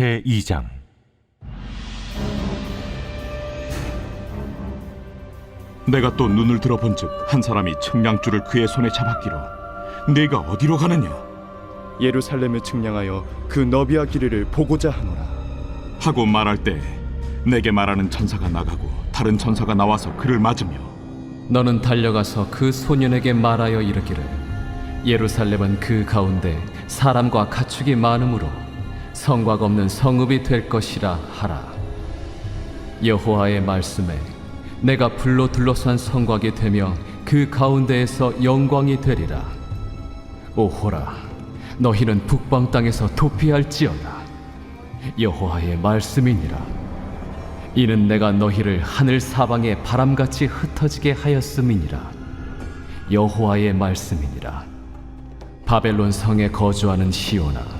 제 2장 내가 또 눈을 들어본즉 한 사람이 측량줄을 그의 손에 잡았기로 네가 어디로 가느냐 예루살렘을 측량하여 그 너비와 길이를 보고자 하노라. 하고 말할 때 내게 말하는 천사가 나가고 다른 천사가 나와서 그를 맞으며 너는 달려가서 그 소년에게 말하여 이르기를 예루살렘은 그 가운데 사람과 가축이 많으므로 성곽 없는 성읍이 될 것이라 하라. 여호와의 말씀에 내가 불로 둘러싼 성곽이 되며 그 가운데에서 영광이 되리라. 오호라 너희는 북방 땅에서 도피할지어다. 여호와의 말씀이니라. 이는 내가 너희를 하늘 사방에 바람같이 흩어지게 하였음이니라. 여호와의 말씀이니라. 바벨론 성에 거주하는 시온아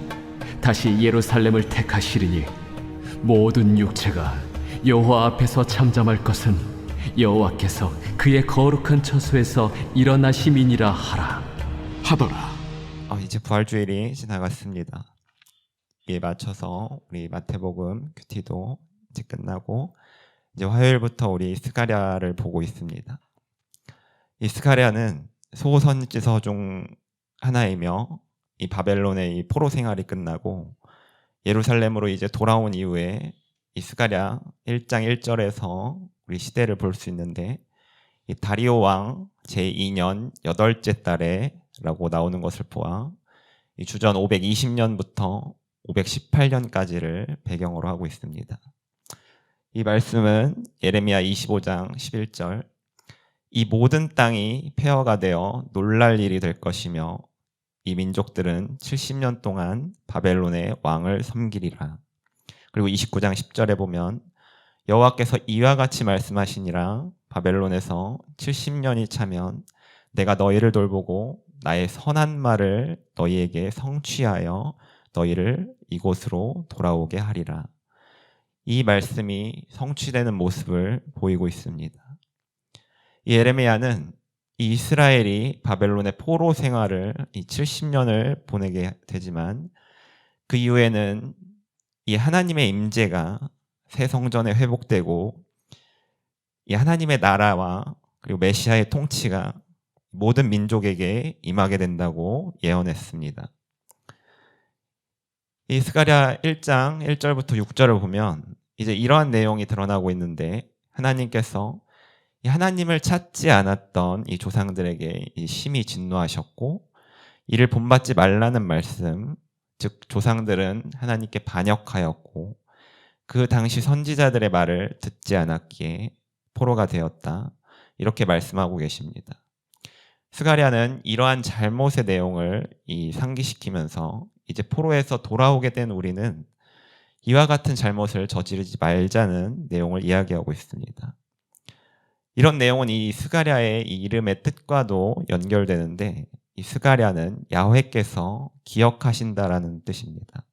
다시 예루살렘을 택하시리니 모든 육체가 여호와 앞에서 잠잠할 것은 여호와께서 그의 거룩한 처소에서 일어나심이니라 하라. 하더라 어, 이제 부활주일이 지나갔습니다. 이에 맞춰서 우리 마태복음 큐티도 이제 끝나고 이제 화요일부터 우리 스가랴를 보고 있습니다. 이 스가랴는 소선지서 중 하나이며 이 바벨론의 이 포로 생활이 끝나고 예루살렘으로 이제 돌아온 이후에 이 스가랴 1장 1절에서 우리 시대를 볼 수 있는데 이 다리오 왕 제2년 여덟째 달에라고 나오는 것을 보아 이 주전 520년부터 518년까지를 배경으로 하고 있습니다. 이 말씀은 예레미야 25장 11절 이 모든 땅이 폐허가 되어 놀랄 일이 될 것이며 이 민족들은 70년 동안 바벨론의 왕을 섬기리라. 그리고 29장 10절에 보면 여호와께서 이와 같이 말씀하시니라 바벨론에서 70년이 차면 내가 너희를 돌보고 나의 선한 말을 너희에게 성취하여 너희를 이곳으로 돌아오게 하리라. 이 말씀이 성취되는 모습을 보이고 있습니다. 이 에레미야는 이 이스라엘이 바벨론의 포로 생활을 이 70년을 보내게 되지만 그 이후에는 이 하나님의 임재가 새 성전에 회복되고 이 하나님의 나라와 그리고 메시아의 통치가 모든 민족에게 임하게 된다고 예언했습니다. 이 스가랴 1장 1절부터 6절을 보면 이제 이러한 내용이 드러나고 있는데 하나님께서 이 하나님을 찾지 않았던 이 조상들에게 이 심히 진노하셨고 이를 본받지 말라는 말씀 즉 조상들은 하나님께 반역하였고 그 당시 선지자들의 말을 듣지 않았기에 포로가 되었다 이렇게 말씀하고 계십니다. 스가랴는 이러한 잘못의 내용을 이 상기시키면서 이제 포로에서 돌아오게 된 우리는 이와 같은 잘못을 저지르지 말자는 내용을 이야기하고 있습니다. 이런 내용은 이 스가랴의 이 이름의 뜻과도 연결되는데 이 스가랴는 야훼께서 기억하신다라는 뜻입니다.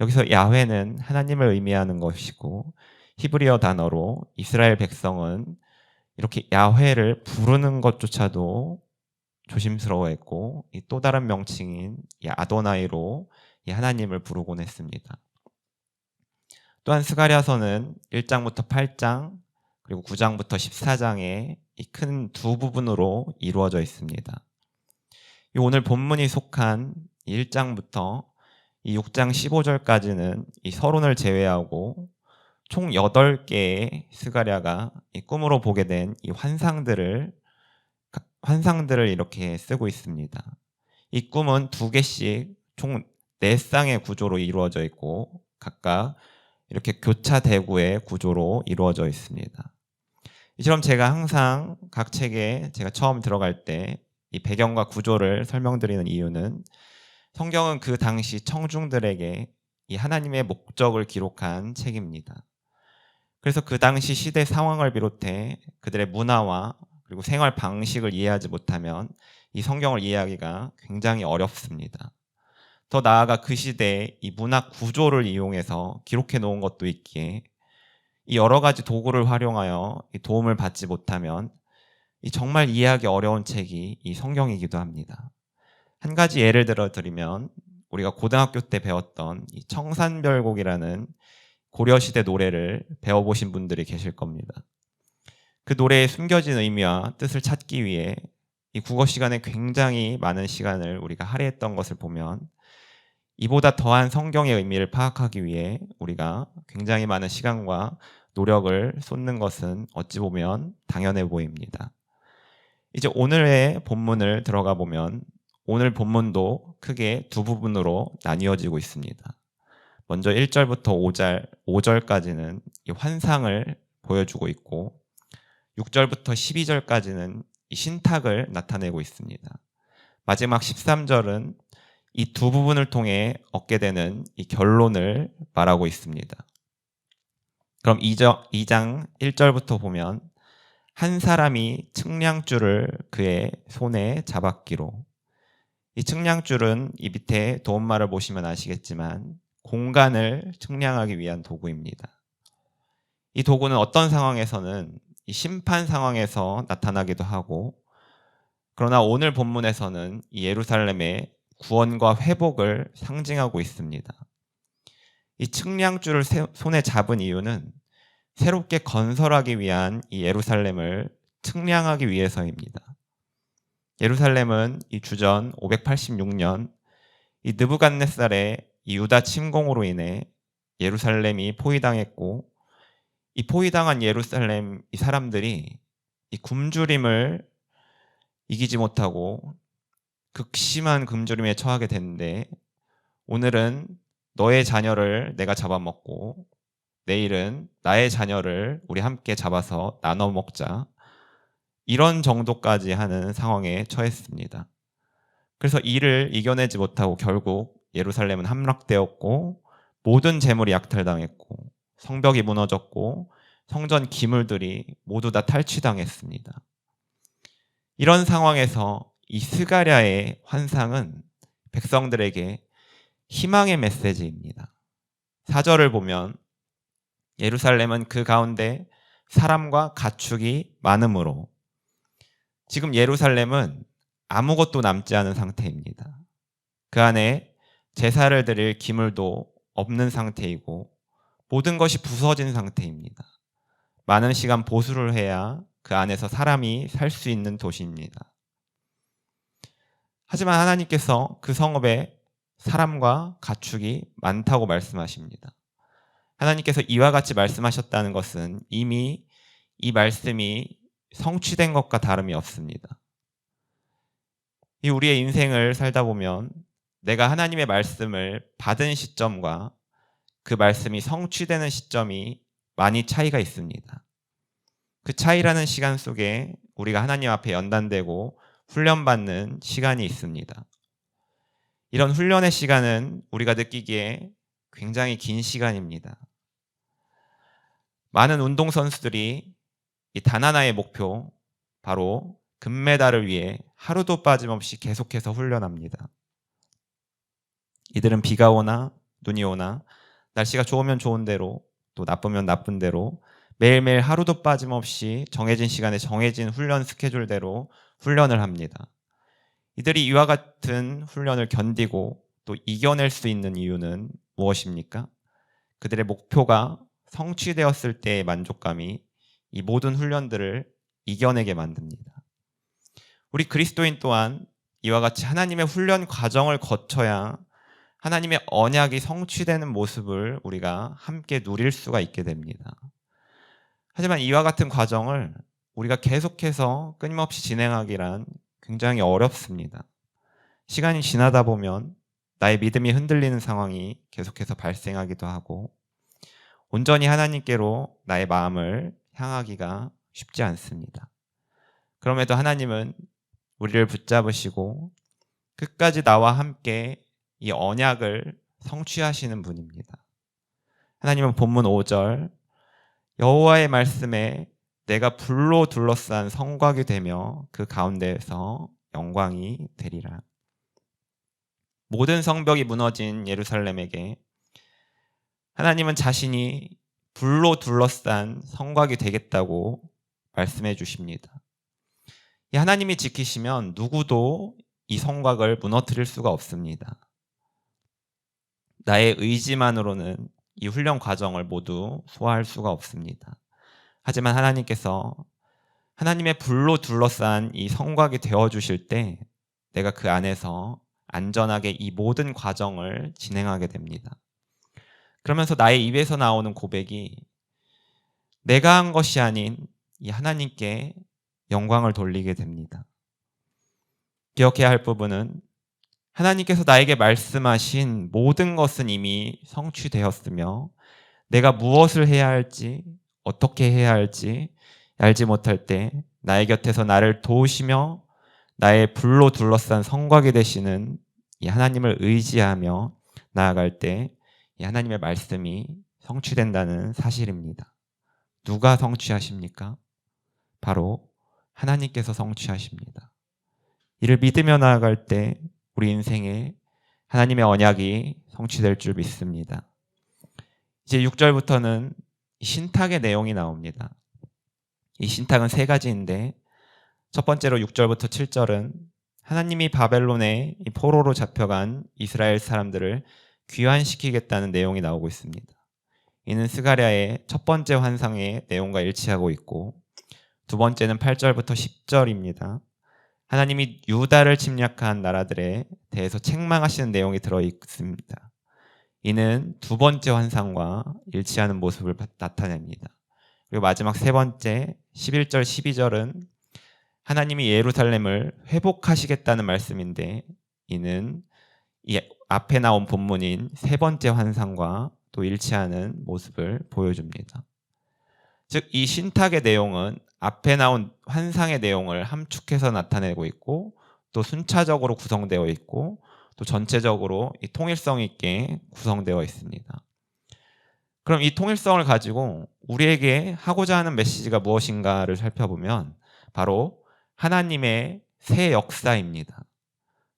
여기서 야훼는 하나님을 의미하는 것이고 히브리어 단어로 이스라엘 백성은 이렇게 야훼를 부르는 것조차도 조심스러워했고 이또 다른 명칭인 이 아도나이로 이 하나님을 부르곤 했습니다. 또한 스가랴서는 1장부터 8장 그리고 9장부터 14장의 이 큰 두 부분으로 이루어져 있습니다. 이 오늘 본문이 속한 1장부터 이 6장 15절까지는 이 서론을 제외하고 총 8개의 스가랴가 이 꿈으로 보게 된 이 환상들을 환상들을 이렇게 쓰고 있습니다. 이 꿈은 두 개씩 총네 쌍의 구조로 이루어져 있고 각각 이렇게 교차 대구의 구조로 이루어져 있습니다. 이처럼 제가 항상 각 책에 제가 처음 들어갈 때 이 배경과 구조를 설명드리는 이유는 성경은 그 당시 청중들에게 이 하나님의 목적을 기록한 책입니다. 그래서 그 당시 시대 상황을 비롯해 그들의 문화와 그리고 생활 방식을 이해하지 못하면 이 성경을 이해하기가 굉장히 어렵습니다. 더 나아가 그 시대에 이 문화 구조를 이용해서 기록해 놓은 것도 있기에 이 여러 가지 도구를 활용하여 이 도움을 받지 못하면 이 정말 이해하기 어려운 책이 이 성경이기도 합니다. 한 가지 예를 들어 드리면 우리가 고등학교 때 배웠던 이 청산별곡이라는 고려시대 노래를 배워보신 분들이 계실 겁니다. 그 노래의 숨겨진 의미와 뜻을 찾기 위해 이 국어 시간에 굉장히 많은 시간을 우리가 할애했던 것을 보면 이보다 더한 성경의 의미를 파악하기 위해 우리가 굉장히 많은 시간과 노력을 쏟는 것은 어찌 보면 당연해 보입니다. 이제 오늘의 본문을 들어가 보면 오늘 본문도 크게 두 부분으로 나뉘어지고 있습니다. 먼저 1절부터 5절, 5절까지는 이 환상을 보여주고 있고 6절부터 12절까지는 이 신탁을 나타내고 있습니다. 마지막 13절은 이 두 부분을 통해 얻게 되는 이 결론을 말하고 있습니다. 그럼 2장 1절부터 보면 한 사람이 측량줄을 그의 손에 잡았기로 이 측량줄은 이 밑에 도움말을 보시면 아시겠지만 공간을 측량하기 위한 도구입니다. 이 도구는 어떤 상황에서는 이 심판 상황에서 나타나기도 하고 그러나 오늘 본문에서는 이 예루살렘의 구원과 회복을 상징하고 있습니다. 이 측량줄을 손에 잡은 이유는 새롭게 건설하기 위한 이 예루살렘을 측량하기 위해서입니다. 예루살렘은 이 주전 586년 이 느부갓네살의 이 유다 침공으로 인해 예루살렘이 포위당했고 이 포위당한 예루살렘 이 사람들이 이 굶주림을 이기지 못하고 극심한 굶주림에 처하게 됐는데 오늘은 너의 자녀를 내가 잡아먹고 내일은 나의 자녀를 우리 함께 잡아서 나눠 먹자. 이런 정도까지 하는 상황에 처했습니다. 그래서 이를 이겨내지 못하고 결국 예루살렘은 함락되었고 모든 재물이 약탈당했고 성벽이 무너졌고 성전 기물들이 모두 다 탈취당했습니다. 이런 상황에서 이 스가랴의 환상은 백성들에게 희망의 메시지입니다. 사절을 보면 예루살렘은 그 가운데 사람과 가축이 많으므로 지금 예루살렘은 아무것도 남지 않은 상태입니다. 그 안에 제사를 드릴 기물도 없는 상태이고 모든 것이 부서진 상태입니다. 많은 시간 보수를 해야 그 안에서 사람이 살 수 있는 도시입니다. 하지만 하나님께서 그 성읍에 사람과 가축이 많다고 말씀하십니다. 하나님께서 이와 같이 말씀하셨다는 것은 이미 이 말씀이 성취된 것과 다름이 없습니다. 이 우리의 인생을 살다 보면 내가 하나님의 말씀을 받은 시점과 그 말씀이 성취되는 시점이 많이 차이가 있습니다. 그 차이라는 시간 속에 우리가 하나님 앞에 연단되고 훈련받는 시간이 있습니다. 이런 훈련의 시간은 우리가 느끼기에 굉장히 긴 시간입니다. 많은 운동선수들이 이 단 하나의 목표, 바로 금메달을 위해 하루도 빠짐없이 계속해서 훈련합니다. 이들은 비가 오나 눈이 오나 날씨가 좋으면 좋은 대로 또 나쁘면 나쁜 대로 매일매일 하루도 빠짐없이 정해진 시간에 정해진 훈련 스케줄대로 훈련을 합니다. 이들이 이와 같은 훈련을 견디고 또 이겨낼 수 있는 이유는 무엇입니까? 그들의 목표가 성취되었을 때의 만족감이 이 모든 훈련들을 이겨내게 만듭니다. 우리 그리스도인 또한 이와 같이 하나님의 훈련 과정을 거쳐야 하나님의 언약이 성취되는 모습을 우리가 함께 누릴 수가 있게 됩니다. 하지만 이와 같은 과정을 우리가 계속해서 끊임없이 진행하기란 굉장히 어렵습니다. 시간이 지나다 보면 나의 믿음이 흔들리는 상황이 계속해서 발생하기도 하고 온전히 하나님께로 나의 마음을 향하기가 쉽지 않습니다. 그럼에도 하나님은 우리를 붙잡으시고 끝까지 나와 함께 이 언약을 성취하시는 분입니다. 하나님은 본문 5절 여호와의 말씀에 내가 불로 둘러싼 성곽이 되며 그 가운데에서 영광이 되리라. 모든 성벽이 무너진 예루살렘에게 하나님은 자신이 불로 둘러싼 성곽이 되겠다고 말씀해 주십니다. 이 하나님이 지키시면 누구도 이 성곽을 무너뜨릴 수가 없습니다. 나의 의지만으로는 이 훈련 과정을 모두 소화할 수가 없습니다. 하지만 하나님께서 하나님의 불로 둘러싼 이 성곽이 되어 주실 때 내가 그 안에서 안전하게 이 모든 과정을 진행하게 됩니다. 그러면서 나의 입에서 나오는 고백이 내가 한 것이 아닌 이 하나님께 영광을 돌리게 됩니다. 기억해야 할 부분은 하나님께서 나에게 말씀하신 모든 것은 이미 성취되었으며 내가 무엇을 해야 할지 어떻게 해야 할지 알지 못할 때 나의 곁에서 나를 도우시며 나의 불로 둘러싼 성곽이 되시는 이 하나님을 의지하며 나아갈 때 이 하나님의 말씀이 성취된다는 사실입니다. 누가 성취하십니까? 바로 하나님께서 성취하십니다. 이를 믿으며 나아갈 때 우리 인생에 하나님의 언약이 성취될 줄 믿습니다. 이제 6절부터는 신탁의 내용이 나옵니다. 이 신탁은 세 가지인데 첫 번째로 6절부터 7절은 하나님이 바벨론에 이 포로로 잡혀간 이스라엘 사람들을 귀환시키겠다는 내용이 나오고 있습니다. 이는 스가랴의 첫 번째 환상의 내용과 일치하고 있고 두 번째는 8절부터 10절입니다. 하나님이 유다를 침략한 나라들에 대해서 책망하시는 내용이 들어 있습니다. 이는 두 번째 환상과 일치하는 모습을 나타냅니다. 그리고 마지막 세 번째 11절 12절은 하나님이 예루살렘을 회복하시겠다는 말씀인데 이는 이 앞에 나온 본문인 세 번째 환상과 또 일치하는 모습을 보여줍니다. 즉 이 신탁의 내용은 앞에 나온 환상의 내용을 함축해서 나타내고 있고 또 순차적으로 구성되어 있고 또 전체적으로 이 통일성 있게 구성되어 있습니다. 그럼 이 통일성을 가지고 우리에게 하고자 하는 메시지가 무엇인가를 살펴보면 바로 하나님의 새 역사입니다.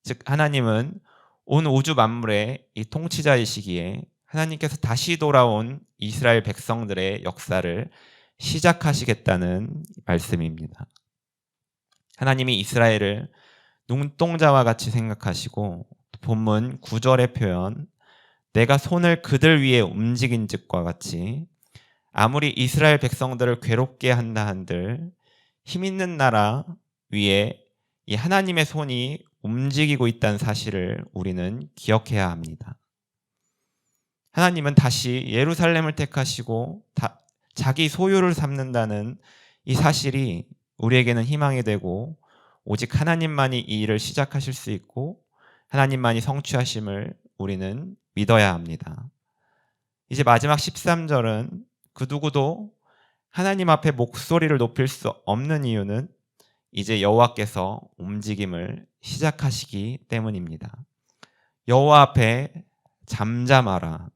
즉 하나님은 온 우주 만물의 이 통치자이시기에 하나님께서 다시 돌아온 이스라엘 백성들의 역사를 시작하시겠다는 말씀입니다. 하나님이 이스라엘을 눈동자와 같이 생각하시고 본문 9절의 표현 내가 손을 그들 위에 움직인 즉과 같이 아무리 이스라엘 백성들을 괴롭게 한다 한들 힘 있는 나라 위에 이 하나님의 손이 움직이고 있다는 사실을 우리는 기억해야 합니다. 하나님은 다시 예루살렘을 택하시고 다, 자기 소유를 삼는다는 이 사실이 우리에게는 희망이 되고 오직 하나님만이 이 일을 시작하실 수 있고 하나님만이 성취하심을 우리는 믿어야 합니다. 이제 마지막 13절은 그 누구도 하나님 앞에 목소리를 높일 수 없는 이유는 이제 여호와께서 움직임을 시작하시기 때문입니다. 여호와 앞에 잠잠하라.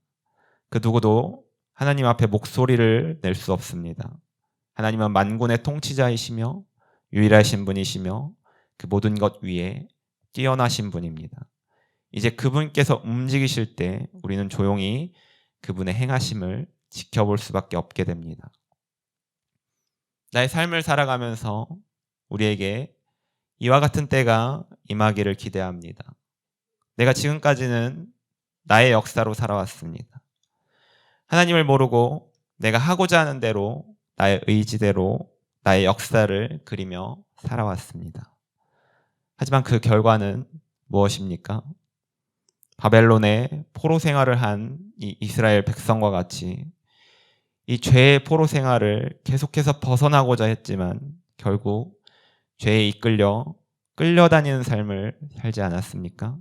그 누구도 하나님 앞에 목소리를 낼 수 없습니다. 하나님은 만군의 통치자이시며 유일하신 분이시며 그 모든 것 위에 뛰어나신 분입니다. 이제 그분께서 움직이실 때 우리는 조용히 그분의 행하심을 지켜볼 수밖에 없게 됩니다. 나의 삶을 살아가면서 우리에게 이와 같은 때가 임하기를 기대합니다. 내가 지금까지는 나의 역사로 살아왔습니다. 하나님을 모르고 내가 하고자 하는 대로 나의 의지대로 나의 역사를 그리며 살아왔습니다. 하지만 그 결과는 무엇입니까? 바벨론의 포로 생활을 한 이 이스라엘 백성과 같이 이 죄의 포로 생활을 계속해서 벗어나고자 했지만 결국 죄에 이끌려 끌려다니는 삶을 살지 않았습니까?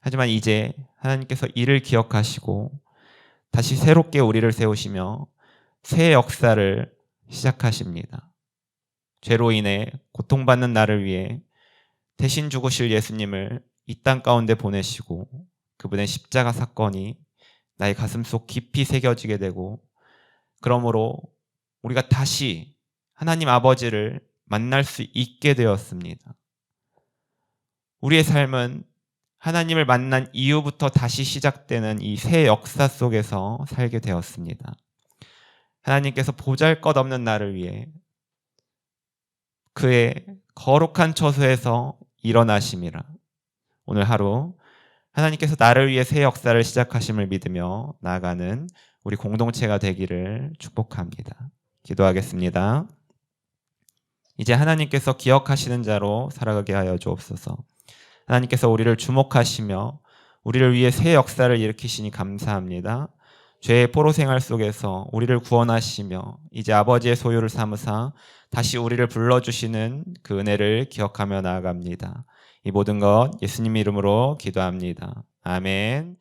하지만 이제 하나님께서 이를 기억하시고 다시 새롭게 우리를 세우시며 새 역사를 시작하십니다. 죄로 인해 고통받는 나를 위해 대신 죽으실 예수님을 이 땅 가운데 보내시고 그분의 십자가 사건이 나의 가슴 속 깊이 새겨지게 되고 그러므로 우리가 다시 하나님 아버지를 만날 수 있게 되었습니다. 우리의 삶은 하나님을 만난 이후부터 다시 시작되는 이 새 역사 속에서 살게 되었습니다. 하나님께서 보잘 것 없는 나를 위해 그의 거룩한 처소에서 일어나심이라. 오늘 하루 하나님께서 나를 위해 새 역사를 시작하심을 믿으며 나아가는 우리 공동체가 되기를 축복합니다. 기도하겠습니다. 이제 하나님께서 기억하시는 자로 살아가게 하여 주옵소서. 하나님께서 우리를 주목하시며 우리를 위해 새 역사를 일으키시니 감사합니다. 죄의 포로 생활 속에서 우리를 구원하시며 이제 아버지의 소유를 삼으사 다시 우리를 불러주시는 그 은혜를 기억하며 나아갑니다. 이 모든 것 예수님 이름으로 기도합니다. 아멘.